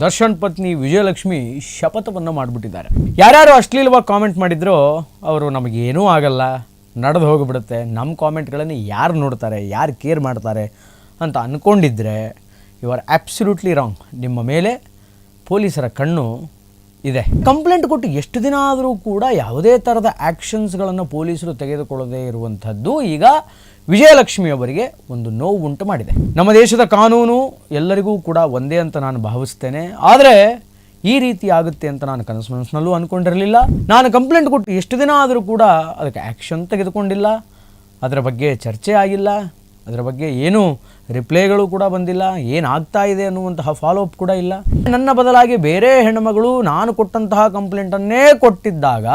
ದರ್ಶನ್ ಪತ್ನಿ ವಿಜಯಲಕ್ಷ್ಮಿ ಶಪಥವನ್ನು ಮಾಡಿಬಿಟ್ಟಿದ್ದಾರೆ. ಯಾರ್ಯಾರು ಅಶ್ಲೀಲವಾಗಿ ಕಾಮೆಂಟ್ ಮಾಡಿದ್ರೋ ಅವರು ನಮಗೇನೂ ಆಗಲ್ಲ. ನಡೆದು ಹೋಗಿಬಿಡುತ್ತೆ. ನಮ್ಮ ಕಾಮೆಂಟ್ಗಳನ್ನು ಯಾರು ನೋಡ್ತಾರೆ? ಯಾರು ಕೇರ್ ಮಾಡ್ತಾರೆ ಅಂತ ಅಂದ್ಕೊಂಡಿದ್ರೆ ಯು ಆರ್ ಆ್ಯಬ್ಸಲ್ಯೂಟ್ಲಿ ರಾಂಗ್. ನಿಮ್ಮ ಮೇಲೆ ಪೊಲೀಸರ ಕಣ್ಣು ಇದೆ. ಕಂಪ್ಲೇಂಟ್ ಕೊಟ್ಟು ಎಷ್ಟು ದಿನ ಆದರೂ ಕೂಡ ಯಾವುದೇ ಥರದ ಆ್ಯಕ್ಷನ್ಸ್ಗಳನ್ನು ಪೊಲೀಸರು ತೆಗೆದುಕೊಳ್ಳದೇ ಇರುವಂಥದ್ದು ಈಗ ವಿಜಯಲಕ್ಷ್ಮಿ ಅವರಿಗೆ ಒಂದು ನೋವು ಉಂಟು ಮಾಡಿದೆ. ನಮ್ಮ ದೇಶದ ಕಾನೂನು ಎಲ್ಲರಿಗೂ ಕೂಡ ಒಂದೇ ಅಂತ ನಾನು ಭಾವಿಸ್ತೇನೆ. ಆದರೆ ಈ ರೀತಿ ಆಗುತ್ತೆ ಅಂತ ನಾನು ಕನಸು ಮನಸ್ಸಿನಲ್ಲೂ ಅಂದ್ಕೊಂಡಿರಲಿಲ್ಲ ನಾನು ಕಂಪ್ಲೇಂಟ್ ಕೊಟ್ಟು ಎಷ್ಟು ದಿನ ಆದರೂ ಕೂಡ ಅದಕ್ಕೆ ಆ್ಯಕ್ಷನ್ ತೆಗೆದುಕೊಂಡಿಲ್ಲ. ಅದರ ಬಗ್ಗೆ ಚರ್ಚೆ ಆಗಿಲ್ಲ. ಅದರ ಬಗ್ಗೆ ಏನು ರಿಪ್ಲೈಗಳು ಕೂಡ ಬಂದಿಲ್ಲ. ಏನಾಗ್ತಾ ಇದೆ ಅನ್ನುವಂತಹ ಫಾಲೋ ಅಪ್ ಕೂಡ ಇಲ್ಲ. ನನ್ನ ಬದಲಾಗಿ ಬೇರೆ ಹೆಣ್ಣುಮಗಳು ನಾನು ಕೊಟ್ಟಂತಹ ಕಂಪ್ಲೇಂಟನ್ನೇ ಕೊಟ್ಟಿದ್ದಾಗ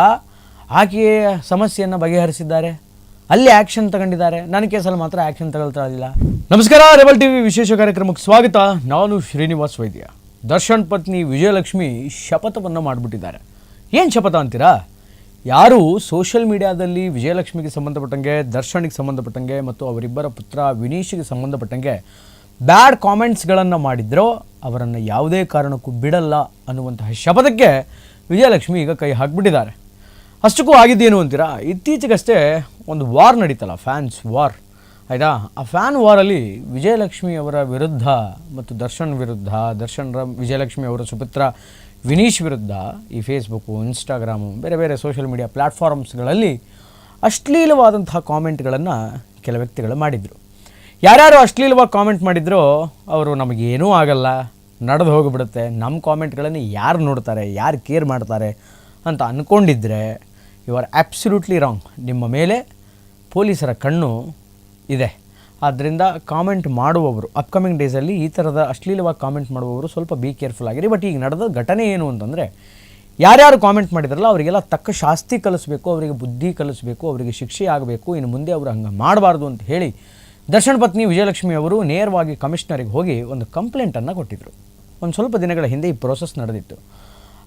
ಆಕೆಯ ಸಮಸ್ಯೆಯನ್ನು ಬಗೆಹರಿಸಿದ್ದಾರೆ. ಅಲ್ಲಿ ಆ್ಯಕ್ಷನ್ ತಗೊಂಡಿದ್ದಾರೆ. ನನ್ನ ಕೇಸಲ್ಲಿ ಮಾತ್ರ ಆ್ಯಕ್ಷನ್ ತಗೊಳ್ತಾ ಇಲ್ಲ ನಮಸ್ಕಾರ, ರೆಬಲ್ ಟಿವಿ ವಿಶೇಷ ಕಾರ್ಯಕ್ರಮಕ್ಕೆ ಸ್ವಾಗತ. ನಾನು ಶ್ರೀನಿವಾಸ್ ವೈದ್ಯ. ದರ್ಶನ್ ಪತ್ನಿ ವಿಜಯಲಕ್ಷ್ಮಿ ಶಪಥವನ್ನು ಮಾಡಿಬಿಟ್ಟಿದ್ದಾರೆ. ಏನು ಶಪಥ ಅಂತೀರಾ? ಯಾರು ಸೋಷಿಯಲ್ ಮೀಡಿಯಾದಲ್ಲಿ ವಿಜಯಲಕ್ಷ್ಮಿಗೆ ಸಂಬಂಧಪಟ್ಟಂಗೆ, ದರ್ಶನಿಗೆ ಸಂಬಂಧಪಟ್ಟಂಗೆ ಮತ್ತು ಅವರಿಬ್ಬರ ಪುತ್ರ ವಿನೀಶ್ಗೆ ಸಂಬಂಧಪಟ್ಟಂಗೆ ಬ್ಯಾಡ್ ಕಾಮೆಂಟ್ಸ್ಗಳನ್ನು ಮಾಡಿದ್ರೋ, ಅವರನ್ನು ಯಾವುದೇ ಕಾರಣಕ್ಕೂ ಬಿಡಲ್ಲ ಅನ್ನುವಂತಹ ಶಪಥಕ್ಕೆ ವಿಜಯಲಕ್ಷ್ಮಿ ಈಗ ಕೈ ಹಾಕಿಬಿಟ್ಟಿದ್ದಾರೆ. ಅಷ್ಟಕ್ಕೂ ಆಗಿದ್ದೇನು ಅಂತೀರಾ? ಇತ್ತೀಚೆಗಷ್ಟೇ ಒಂದು ವಾರ್ ನಡೀತಲ್ಲ, ಫ್ಯಾನ್ಸ್ ವಾರ್. ಆಯಿತಾ? ಆ ಫ್ಯಾನ್ ವಾರಲ್ಲಿ ವಿಜಯಲಕ್ಷ್ಮಿ ಅವರ ವಿರುದ್ಧ ಮತ್ತು ದರ್ಶನ್ ವಿರುದ್ಧ ದರ್ಶನ್ ರ ವಿಜಯಲಕ್ಷ್ಮಿ ಅವರ ಸುಪುತ್ರ ವಿನೀಶ್ ವಿರುದ್ಧ ಈ ಫೇಸ್ಬುಕ್ಕು, ಇನ್ಸ್ಟಾಗ್ರಾಮು, ಬೇರೆ ಬೇರೆ ಸೋಷಿಯಲ್ ಮೀಡಿಯಾ ಪ್ಲ್ಯಾಟ್ಫಾರ್ಮ್ಸ್ಗಳಲ್ಲಿ ಅಶ್ಲೀಲವಾದಂತಹ ಕಾಮೆಂಟ್ಗಳನ್ನು ಕೆಲ ವ್ಯಕ್ತಿಗಳು ಮಾಡಿದರು. ಯಾರ್ಯಾರು ಅಶ್ಲೀಲವಾಗಿ ಕಾಮೆಂಟ್ ಮಾಡಿದ್ರೋ ಅವರು ನಮಗೇನೂ ಆಗಲ್ಲ, ನಡೆದು ಹೋಗಿಬಿಡುತ್ತೆ ನಮ್ಮ ಕಾಮೆಂಟ್ಗಳನ್ನು ಯಾರು ನೋಡ್ತಾರೆ, ಯಾರು ಕೇರ್ ಮಾಡ್ತಾರೆ ಅಂತ ಅಂದ್ಕೊಂಡಿದ್ರೆ ಯು ಆರ್ ಆ್ಯಬ್ಸಲ್ಯೂಟ್ಲಿ ರಾಂಗ್ ನಿಮ್ಮ ಮೇಲೆ ಪೊಲೀಸರ ಕಣ್ಣು ಇದೆ. ಆದ್ದರಿಂದ ಕಾಮೆಂಟ್ ಮಾಡುವವರು ಅಪ್ಕಮಿಂಗ್ ಡೇಸಲ್ಲಿ ಈ ಥರದ ಅಶ್ಲೀಲವಾಗಿ ಕಾಮೆಂಟ್ ಮಾಡುವವರು ಸ್ವಲ್ಪ ಬಿ ಕೇರ್ಫುಲ್ ಆಗಿರಿ. ಬಟ್ ಈಗ ನಡೆದ ಘಟನೆ ಏನು ಅಂತಂದರೆ, ಯಾರ್ಯಾರು ಕಾಮೆಂಟ್ ಮಾಡಿದ್ರಲ್ಲ, ಅವರಿಗೆಲ್ಲ ತಕ್ಕ ಶಾಸ್ತಿ ಕಲಿಸ್ಬೇಕು, ಅವರಿಗೆ ಬುದ್ಧಿ ಕಲಿಸ್ಬೇಕು, ಅವರಿಗೆ ಶಿಕ್ಷೆ ಆಗಬೇಕು, ಇನ್ನು ಮುಂದೆ ಅವರು ಹಂಗೆ ಮಾಡಬಾರ್ದು ಅಂತ ಹೇಳಿ ದರ್ಶನ್ ಪತ್ನಿ ವಿಜಯಲಕ್ಷ್ಮಿ ಅವರು ನೇರವಾಗಿ ಕಮಿಷನರಿಗೆ ಹೋಗಿ ಒಂದು ಕಂಪ್ಲೇಂಟನ್ನು ಕೊಟ್ಟಿದ್ದರು ಒಂದು ಸ್ವಲ್ಪ ದಿನಗಳ ಹಿಂದೆ ಈ ಪ್ರೋಸೆಸ್ ನಡೆದಿತ್ತು.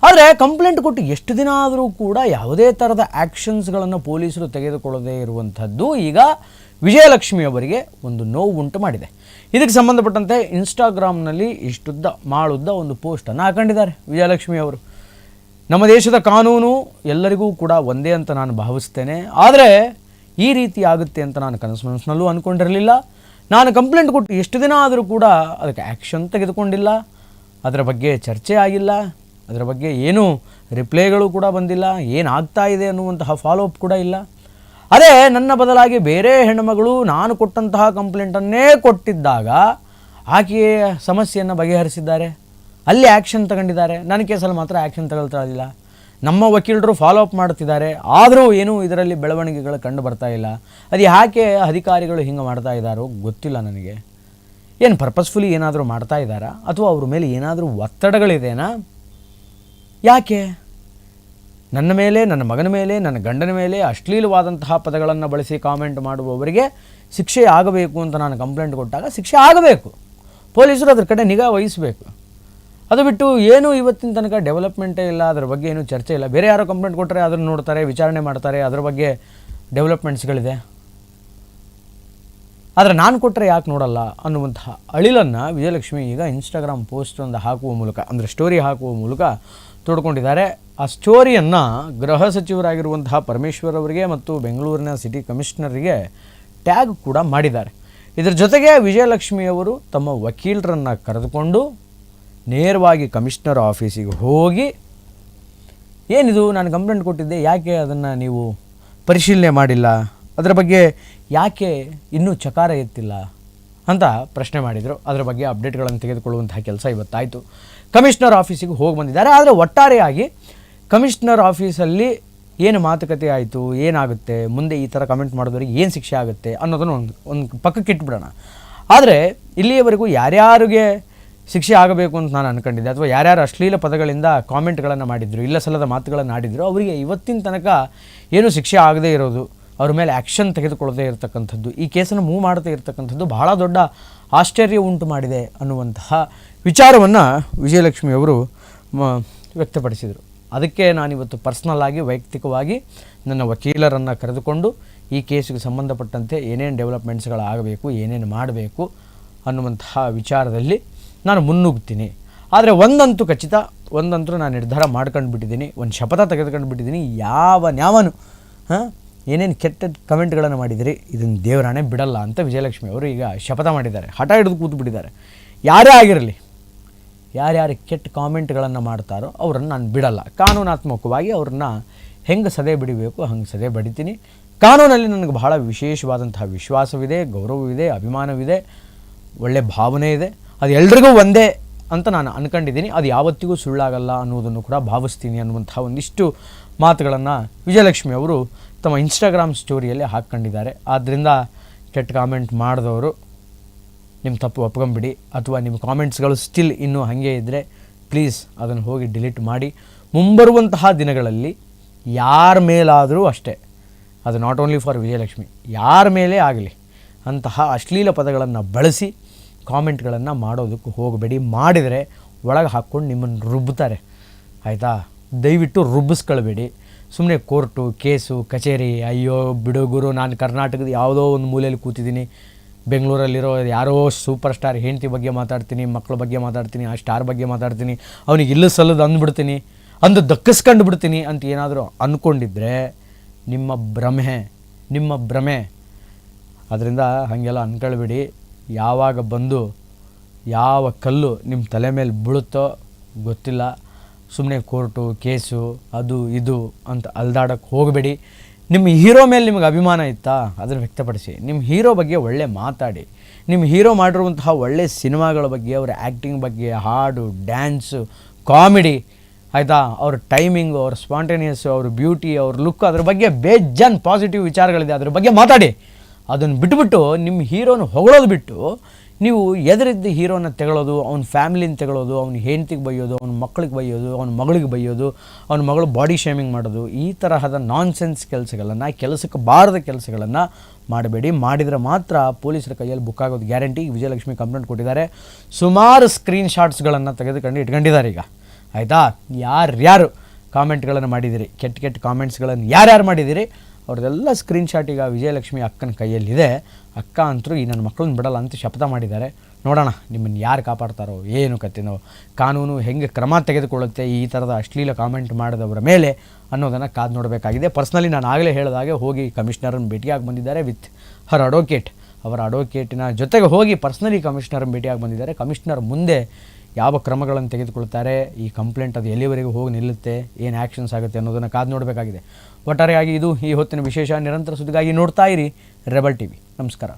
ಆದರೆ ಕಂಪ್ಲೇಂಟ್ ಕೊಟ್ಟು ಎಷ್ಟು ದಿನ ಆದರೂ ಕೂಡ ಯಾವುದೇ ಥರದ ಆ್ಯಕ್ಷನ್ಸ್ಗಳನ್ನು ಪೊಲೀಸರು ತೆಗೆದುಕೊಳ್ಳದೇ ಇರುವಂಥದ್ದು ಈಗ ವಿಜಯಲಕ್ಷ್ಮಿಯವರಿಗೆ ಒಂದು ನೋವು ಉಂಟು ಮಾಡಿದೆ. ಇದಕ್ಕೆ ಸಂಬಂಧಪಟ್ಟಂತೆ ಇನ್ಸ್ಟಾಗ್ರಾಮ್ನಲ್ಲಿ ಇಷ್ಟುದ್ದ ಮಾಡುದ್ದ ಒಂದು ಪೋಸ್ಟನ್ನು ಹಾಕೊಂಡಿದ್ದಾರೆ ವಿಜಯಲಕ್ಷ್ಮಿ ಅವರು. ನಮ್ಮ ದೇಶದ ಕಾನೂನು ಎಲ್ಲರಿಗೂ ಕೂಡ ಒಂದೇ ಅಂತ ನಾನು ಭಾವಿಸ್ತೇನೆ. ಆದರೆ ಈ ರೀತಿ ಆಗುತ್ತೆ ಅಂತ ನಾನು ಕನಸು ಮನಸ್ಸಿನಲ್ಲೂ ಅಂದ್ಕೊಂಡಿರಲಿಲ್ಲ ನಾನು ಕಂಪ್ಲೇಂಟ್ ಕೊಟ್ಟು ಎಷ್ಟು ದಿನ ಆದರೂ ಕೂಡ ಅದಕ್ಕೆ ಆ್ಯಕ್ಷನ್ ತೆಗೆದುಕೊಂಡಿಲ್ಲ. ಅದರ ಬಗ್ಗೆ ಚರ್ಚೆ ಆಗಿಲ್ಲ. ಅದರ ಬಗ್ಗೆ ಏನೂ ರಿಪ್ಲೈಗಳು ಕೂಡ ಬಂದಿಲ್ಲ, ಏನಾಗ್ತಾ ಇದೆ ಅನ್ನುವಂತಹ ಫಾಲೋ ಅಪ್ ಕೂಡ ಇಲ್ಲ. ಅದೇ ನನ್ನ ಬದಲಾಗಿ ಬೇರೆ ಹೆಣ್ಣುಮಗಳು ನಾನು ಕೊಟ್ಟಂತಹ ಕಂಪ್ಲೇಂಟನ್ನೇ ಕೊಟ್ಟಿದ್ದಾಗ ಆಕೆಯ ಸಮಸ್ಯೆಯನ್ನು ಬಗೆಹರಿಸಿದ್ದಾರೆ. ಅಲ್ಲಿ ಆ್ಯಕ್ಷನ್ ತಗೊಂಡಿದ್ದಾರೆ. ನನ್ನ ಕೇಸಲ್ಲಿ ಮಾತ್ರ ಆ್ಯಕ್ಷನ್ ತಗೊಳ್ತಾ ನಮ್ಮ ವಕೀಲರು ಫಾಲೋ ಅಪ್ ಮಾಡ್ತಿದ್ದಾರೆ. ಆದರೂ ಏನೂ ಇದರಲ್ಲಿ ಬೆಳವಣಿಗೆಗಳು ಕಂಡು ಬರ್ತಾ ಇಲ್ಲ. ಅದು ಯಾಕೆ ಅಧಿಕಾರಿಗಳು ಹಿಂಗೆ ಮಾಡ್ತಾ ಇದ್ದಾರೋ ಗೊತ್ತಿಲ್ಲ ನನಗೆ. ಏನು ಪರ್ಪಸ್ಫುಲಿ ಏನಾದರೂ ಮಾಡ್ತಾ ಇದ್ದಾರಾ? ಅಥವಾ ಅವ್ರ ಮೇಲೆ ಏನಾದರೂ ಒತ್ತಡಗಳಿದೆನಾ? ಯಾಕೆ? ನನ್ನ ಮೇಲೆ, ನನ್ನ ಮಗನ ಮೇಲೆ, ನನ್ನ ಗಂಡನ ಮೇಲೆ ಅಶ್ಲೀಲವಾದಂತಹ ಪದಗಳನ್ನು ಬಳಸಿ ಕಾಮೆಂಟ್ ಮಾಡುವವರಿಗೆ ಶಿಕ್ಷೆ ಆಗಬೇಕು ಅಂತ ನಾನು ಕಂಪ್ಲೇಂಟ್ ಕೊಟ್ಟಾಗ ಶಿಕ್ಷೆ ಆಗಬೇಕು. ಪೊಲೀಸರು ಅದ್ರ ಕಡೆ ನಿಗಾ ವಹಿಸಬೇಕು. ಅದು ಬಿಟ್ಟು ಏನು ಇವತ್ತಿನ ತನಕ ಡೆವಲಪ್ಮೆಂಟೇ ಇಲ್ಲ, ಅದರ ಬಗ್ಗೆ ಏನೂ ಚರ್ಚೆ ಇಲ್ಲ. ಬೇರೆ ಯಾರೋ ಕಂಪ್ಲೇಂಟ್ ಕೊಟ್ಟರೆ ಅದನ್ನು ನೋಡ್ತಾರೆ, ವಿಚಾರಣೆ ಮಾಡ್ತಾರೆ, ಅದರ ಬಗ್ಗೆ ಡೆವಲಪ್ಮೆಂಟ್ಸ್ಗಳಿದೆ ಆದರೆ ನಾನು ಕೊಟ್ಟರೆ ಯಾಕೆ ನೋಡಲ್ಲ ಅನ್ನುವಂತಹ ಅಳಿಲನ್ನು ವಿಜಯಲಕ್ಷ್ಮಿ ಈಗ ಇನ್ಸ್ಟಾಗ್ರಾಮ್ ಪೋಸ್ಟ್ ಒಂದು ಹಾಕುವ ಮೂಲಕ, ಅಂದರೆ ಸ್ಟೋರಿ ಹಾಕುವ ಮೂಲಕ ತೋಡ್ಕೊಂಡಿದ್ದಾರೆ. ಆ ಸ್ಟೋರಿಯನ್ನು ಗೃಹ ಸಚಿವರಾಗಿರುವಂತಹ ಪರಮೇಶ್ವರ್ ಅವರಿಗೆ ಮತ್ತು ಬೆಂಗಳೂರಿನ ಸಿಟಿ ಕಮಿಷನರಿಗೆ ಟ್ಯಾಗ್ ಕೂಡ ಮಾಡಿದ್ದಾರೆ. ಇದರ ಜೊತೆಗೆ ವಿಜಯಲಕ್ಷ್ಮಿ ಅವರು ತಮ್ಮ ವಕೀಲರನ್ನು ಕರೆದುಕೊಂಡು ನೇರವಾಗಿ ಕಮಿಷನರ್ ಆಫೀಸಿಗೆ ಹೋಗಿ, ಏನಿದು, ನಾನು ಕಂಪ್ಲೇಂಟ್ ಕೊಟ್ಟಿದ್ದೆ, ಯಾಕೆ ಅದನ್ನು ನೀವು ಪರಿಶೀಲನೆ ಮಾಡಿಲ್ಲ? ಅದರ ಬಗ್ಗೆ ಯಾಕೆ ಇನ್ನೂ ಚಕಾರ ಎತ್ತಿಲ್ಲ ಅಂತ ಪ್ರಶ್ನೆ ಮಾಡಿದರು. ಅದರ ಬಗ್ಗೆ ಅಪ್ಡೇಟ್ಗಳನ್ನು ತೆಗೆದುಕೊಳ್ಳುವಂತಹ ಕೆಲಸ ಇವತ್ತಾಯಿತು. ಕಮಿಷನರ್ ಆಫೀಸಿಗೆ ಹೋಗಿ ಬಂದಿದ್ದಾರೆ. ಆದರೆ ಒಟ್ಟಾರೆಯಾಗಿ ಕಮಿಷನರ್ ಆಫೀಸಲ್ಲಿ ಏನು ಮಾತುಕತೆ ಆಯಿತು, ಏನಾಗುತ್ತೆ, ಮುಂದೆ ಈ ಥರ ಕಮೆಂಟ್ ಮಾಡಿದವರಿಗೆ ಏನು ಶಿಕ್ಷೆ ಆಗುತ್ತೆ ಅನ್ನೋದನ್ನು ಒಂದು ಒಂದು ಪಕ್ಕಕ್ಕೆ ಇಟ್ಬಿಡೋಣ. ಆದರೆ ಇಲ್ಲಿಯವರೆಗೂ ಯಾರ್ಯಾರಿಗೆ ಶಿಕ್ಷೆ ಆಗಬೇಕು ಅಂತ ನಾನು ಅನ್ಕೊಂಡಿದ್ದೆ, ಅಥವಾ ಯಾರ್ಯಾರು ಅಶ್ಲೀಲ ಪದಗಳಿಂದ ಕಾಮೆಂಟ್ಗಳನ್ನು ಮಾಡಿದ್ರು, ಇಲ್ಲ ಸಲ್ಲದ ಮಾತುಗಳನ್ನು ಆಡಿದ್ರು, ಅವರಿಗೆ ಇವತ್ತಿನ ತನಕ ಏನು ಶಿಕ್ಷೆ ಆಗದೇ ಇರೋದು ಅವ್ರ ಮೇಲೆ ಆ್ಯಕ್ಷನ್ ತೆಗೆದುಕೊಳ್ಳದೇ ಇರತಕ್ಕಂಥದ್ದು, ಈ ಕೇಸನ್ನು ಮೂವ್ ಮಾಡದೇ ಇರತಕ್ಕಂಥದ್ದು ಬಹಳ ದೊಡ್ಡ ಆಶ್ಚರ್ಯ ಉಂಟು ಮಾಡಿದೆ ಅನ್ನುವಂತಹ ವಿಚಾರವನ್ನು ವಿಜಯಲಕ್ಷ್ಮಿಯವರು ವ್ಯಕ್ತಪಡಿಸಿದರು. ಅದಕ್ಕೆ ನಾನಿವತ್ತು ಪರ್ಸ್ನಲ್ ಆಗಿ, ವೈಯಕ್ತಿಕವಾಗಿ ನನ್ನ ವಕೀಲರನ್ನು ಕರೆದುಕೊಂಡು ಈ ಕೇಸಿಗೆ ಸಂಬಂಧಪಟ್ಟಂತೆ ಏನೇನು ಡೆವಲಪ್ಮೆಂಟ್ಸ್ಗಳಾಗಬೇಕು ಏನೇನು ಮಾಡಬೇಕು ಅನ್ನುವಂತಹ ವಿಚಾರದಲ್ಲಿ ನಾನು ಮುನ್ನುಗ್ತೀನಿ. ಆದರೆ ಒಂದಂತೂ ಖಚಿತ, ಒಂದಂತೂ ನಾನು ನಿರ್ಧಾರ ಮಾಡ್ಕೊಂಡು ಬಿಟ್ಟಿದ್ದೀನಿ ಒಂದು ಶಪಥ ತೆಗೆದುಕೊಂಡು ಬಿಟ್ಟಿದ್ದೀನಿ ಯಾವ ನ್ಯಾವನು, ಹಾಂ? ಏನೇನು ಕೆಟ್ಟ ಕಮೆಂಟ್ಗಳನ್ನು ಮಾಡಿದಿರಿ ಇದನ್ನು ದೇವರಾಣೆ ಬಿಡಲ್ಲ ಅಂತ ವಿಜಯಲಕ್ಷ್ಮಿ ಅವರು ಈಗ ಶಪಥ ಮಾಡಿದ್ದಾರೆ. ಹಠ ಹಿಡಿದು ಕೂತು ಬಿಟ್ಟಿದ್ದಾರೆ. ಯಾರೇ ಆಗಿರಲಿ, ಯಾರ್ಯಾರು ಕೆಟ್ಟ ಕಾಮೆಂಟ್ಗಳನ್ನು ಮಾಡ್ತಾರೋ ಅವ್ರನ್ನ ನಾನು ಬಿಡಲ್ಲ. ಕಾನೂನಾತ್ಮಕವಾಗಿ ಅವ್ರನ್ನ ಹೆಂಗೆ ಸದೆ ಬಿಡಬೇಕು, ಹಂಗೆ ಸದೆ ಬಡಿತೀನಿ. ಕಾನೂನಲ್ಲಿ ನನಗೆ ಬಹಳ ವಿಶೇಷವಾದಂತಹ ವಿಶ್ವಾಸವಿದೆ, ಗೌರವವಿದೆ, ಅಭಿಮಾನವಿದೆ, ಒಳ್ಳೆ ಭಾವನೆ ಇದೆ. ಅದು ಎಲ್ರಿಗೂ ಒಂದೇ ಅಂತ ನಾನು ಅನ್ಕೊಂಡಿದ್ದೀನಿ. ಅದು ಯಾವತ್ತಿಗೂ ಸುಳ್ಳಾಗಲ್ಲ ಅನ್ನೋದನ್ನು ಕೂಡ ಭಾವಿಸ್ತೀನಿ ಅನ್ನುವಂಥ ಒಂದಿಷ್ಟು ಮಾತುಗಳನ್ನು ವಿಜಯಲಕ್ಷ್ಮಿ ಅವರು ತಮ್ಮ ಇನ್ಸ್ಟಾಗ್ರಾಮ್ ಸ್ಟೋರಿಯಲ್ಲಿ ಹಾಕ್ಕೊಂಡಿದ್ದಾರೆ. ಆದ್ದರಿಂದ ಕೆಟ್ಟ ಕಾಮೆಂಟ್ ಮಾಡಿದವರು ನಿಮ್ಮ ತಪ್ಪು ಒಪ್ಕೊಂಬಿಡಿ. ಅಥವಾ ನಿಮ್ಮ ಕಾಮೆಂಟ್ಸ್ಗಳು ಸ್ಟಿಲ್ ಇನ್ನೂ ಹಾಗೆ ಇದ್ದರೆ ಪ್ಲೀಸ್ ಅದನ್ನು ಹೋಗಿ ಡಿಲೀಟ್ ಮಾಡಿ. ಮುಂಬರುವಂತಹ ದಿನಗಳಲ್ಲಿ ಯಾರ ಮೇಲಾದರೂ ಅಷ್ಟೇ, ಅದು ನಾಟ್ ಓನ್ಲಿ ಫಾರ್ ವಿಜಯಲಕ್ಷ್ಮಿ, ಯಾರ ಮೇಲೆ ಆಗಲಿ ಅಂತಹ ಅಶ್ಲೀಲ ಪದಗಳನ್ನು ಬಳಸಿ ಕಾಮೆಂಟ್ಗಳನ್ನು ಮಾಡೋದಕ್ಕೂ ಹೋಗಬೇಡಿ. ಮಾಡಿದರೆ ಒಳಗೆ ಹಾಕ್ಕೊಂಡು ನಿಮ್ಮನ್ನು ರುಬ್ಬುತ್ತಾರೆ ಆಯಿತಾ? ದಯವಿಟ್ಟು ರುಬ್ಬಿಸ್ಕೊಳ್ಬೇಡಿ ಸುಮ್ಮನೆ ಕೋರ್ಟು, ಕೇಸು, ಕಚೇರಿ, ಅಯ್ಯೋ ಬಿಡು ಗುರು, ನಾನು ಕರ್ನಾಟಕದ ಯಾವುದೋ ಒಂದು ಮೂಲೆಯಲ್ಲಿ ಕೂತಿದ್ದೀನಿ. ಬೆಂಗಳೂರಲ್ಲಿರೋ ಯಾರೋ ಸೂಪರ್ ಸ್ಟಾರ್ ಹೆಂಡತಿ ಬಗ್ಗೆ ಮಾತಾಡ್ತೀನಿ ಮಕ್ಕಳ ಬಗ್ಗೆ ಮಾತಾಡ್ತೀನಿ, ಆ ಸ್ಟಾರ್ ಬಗ್ಗೆ ಮಾತಾಡ್ತೀನಿ, ಅವನಿಗೆ ಇಲ್ಲ ಸಲ್ಲದು ಅಂದ್ಬಿಡ್ತೀನಿ, ಅಂದು ದಕ್ಕಿಸ್ಕೊಂಡು ಬಿಡ್ತೀನಿ ಅಂತ ಏನಾದರೂ ಅಂದ್ಕೊಂಡಿದ್ರೆ ನಿಮ್ಮ ಭ್ರಮೆ ನಿಮ್ಮ ಭ್ರಮೆ. ಅದರಿಂದ ಹಾಗೆಲ್ಲ ಅಂದ್ಕೊಳ್ಬೇಡಿ ಯಾವಾಗ ಬಂದು ಯಾವ ಕಲ್ಲು ನಿಮ್ಮ ತಲೆ ಮೇಲೆ ಬೀಳುತ್ತೋ ಗೊತ್ತಿಲ್ಲ. ಸುಮ್ಮನೆ ಕೋರ್ಟು, ಕೇಸು, ಅದು, ಇದು ಅಂತ ಅಲ್ದಾಡಕ್ಕೆ ಹೋಗಬೇಡಿ. ನಿಮ್ಮ ಹೀರೋ ಮೇಲೆ ನಿಮಗೆ ಅಭಿಮಾನ ಇತ್ತಾ? ಅದನ್ನು ವ್ಯಕ್ತಪಡಿಸಿ. ನಿಮ್ಮ ಹೀರೋ ಬಗ್ಗೆ ಒಳ್ಳೆ ಮಾತಾಡಿ. ನಿಮ್ಮ ಹೀರೋ ಮಾಡಿರುವಂತಹ ಒಳ್ಳೆ ಸಿನಿಮಾಗಳ ಬಗ್ಗೆ, ಅವರ ಆ್ಯಕ್ಟಿಂಗ್ ಬಗ್ಗೆ, ಹಾಡು, ಡ್ಯಾನ್ಸು, ಕಾಮಿಡಿ, ಆಯಿತಾ? ಅವ್ರ ಟೈಮಿಂಗು, ಅವ್ರ ಸ್ಪಾಂಟೇನಿಯಸ್ಸು, ಅವ್ರ ಬ್ಯೂಟಿ, ಅವ್ರ ಲುಕ್, ಅದ್ರ ಬಗ್ಗೆ ಬೇಜಾನ್ ಪಾಸಿಟಿವ್ ವಿಚಾರಗಳಿದೆ. ಅದ್ರ ಬಗ್ಗೆ ಮಾತಾಡಿ. ಅದನ್ನು ಬಿಟ್ಬಿಟ್ಟು ನಿಮ್ಮ ಹೀರೋನ ಹೊಗಳೋದು ಬಿಟ್ಟು ನೀವು ಎದುರಿದ್ದ ಹೀರೋನ ತೆಗಳೋದು, ಅವ್ನ ಫ್ಯಾಮಿಲಿನ ತೆಗಳೋದು, ಅವ್ನ ಹೆಂಡ್ತಿಗೆ ಬೈಯೋದು, ಅವ್ನ ಮಕ್ಳಿಗೆ ಬೈಯೋದು, ಅವ್ನ ಮಗಳಿಗೆ ಬೈಯೋದು, ಅವ್ನ ಮಗಳು ಬಾಡಿ ಶೇಮಿಂಗ್ ಮಾಡೋದು, ಈ ತರಹದ ನಾನ್ಸೆನ್ಸ್ ಕೆಲಸಗಳನ್ನು ಕೆಲಸಕ್ಕೆ ಬಾರದ ಕೆಲಸಗಳನ್ನು ಮಾಡಬೇಡಿ. ಮಾಡಿದರೆ ಮಾತ್ರ ಪೊಲೀಸರ ಕೈಯಲ್ಲಿ ಬುಕ್ ಆಗೋದು ಗ್ಯಾರಂಟಿ ವಿಜಯಲಕ್ಷ್ಮಿ ಕಂಪ್ಲೇಂಟ್ ಕೊಟ್ಟಿದ್ದಾರೆ. ಸುಮಾರು ಸ್ಕ್ರೀನ್ ಶಾಟ್ಸ್ಗಳನ್ನು ತೆಗೆದುಕೊಂಡು ಇಟ್ಕೊಂಡಿದ್ದಾರೆ ಈಗ. ಆಯಿತಾ? ಯಾರ್ಯಾರು ಕಾಮೆಂಟ್ಗಳನ್ನು ಮಾಡಿದಿರಿ? ಕೆಟ್ಟ ಕೆಟ್ಟ ಕಾಮೆಂಟ್ಸ್ಗಳನ್ನು ಯಾರ್ಯಾರು ಮಾಡಿದಿರಿ? ಅವ್ರದ್ದೆಲ್ಲ ಸ್ಕ್ರೀನ್ಶಾಟ್ ಈಗ ವಿಜಯಲಕ್ಷ್ಮಿ ಅಕ್ಕನ ಕೈಯಲ್ಲಿದೆ. ಅಕ್ಕ ಅಂತರೂ ಈ ನನ್ನ ಮಕ್ಕಳನ್ನ ಬಿಡಲ್ಲ ಅಂತ ಶಪಥ ಮಾಡಿದ್ದಾರೆ. ನೋಡೋಣ, ನಿಮ್ಮನ್ನು ಯಾರು ಕಾಪಾಡ್ತಾರೋ, ಏನು ಕತ್ತಿನೋ ಕಾನೂನು ಹೆಂಗೆ ಕ್ರಮ ತೆಗೆದುಕೊಳ್ಳುತ್ತೆ, ಈ ಥರದ ಅಶ್ಲೀಲ ಕಾಮೆಂಟ್ ಮಾಡಿದವರ ಮೇಲೆ ಅನ್ನೋದನ್ನು ಕಾದು ನೋಡಬೇಕಾಗಿದೆ. ಪರ್ಸ್ನಲಿ ನಾನು ಆಗಲೇ ಹೇಳಿದಾಗೆ ಹೋಗಿ ಕಮಿಷನರನ್ನು ಭೇಟಿಯಾಗಿ ಬಂದಿದ್ದಾರೆ ವಿತ್ ಹರ್ ಅಡ್ವೊಕೇಟ್ ಅವರ ಅಡ್ವೊಕೇಟಿನ ಜೊತೆಗೆ ಹೋಗಿ ಪರ್ಸ್ನಲಿ ಕಮಿಷನರನ್ನು ಭೇಟಿಯಾಗಿ ಬಂದಿದ್ದಾರೆ. ಕಮಿಷನರ್ ಮುಂದೆ ಯಾವ ಕ್ರಮಗಳನ್ನು ತೆಗೆದುಕೊಳ್ತಾರೆ, ಈ ಕಂಪ್ಲೇಂಟ್ ಅದು ಎಲ್ಲಿವರೆಗೂ ಹೋಗಿ ನಿಲ್ಲುತ್ತೆ, ಏನು ಆ್ಯಕ್ಷನ್ಸ್ ಆಗುತ್ತೆ ಅನ್ನೋದನ್ನು ಕಾದು ನೋಡಬೇಕಾಗಿದೆ. ಒಟ್ಟಾರೆಯಾಗಿ ಇದು ಈ ಹೊತ್ತಿನ ವಿಶೇಷ ನಿರಂತರ ಸುದ್ದಿಗಾಗಿ ನೋಡ್ತಾ ಇರಿ ರೆಬಲ್ ಟಿ ವಿ ನಮಸ್ಕಾರ.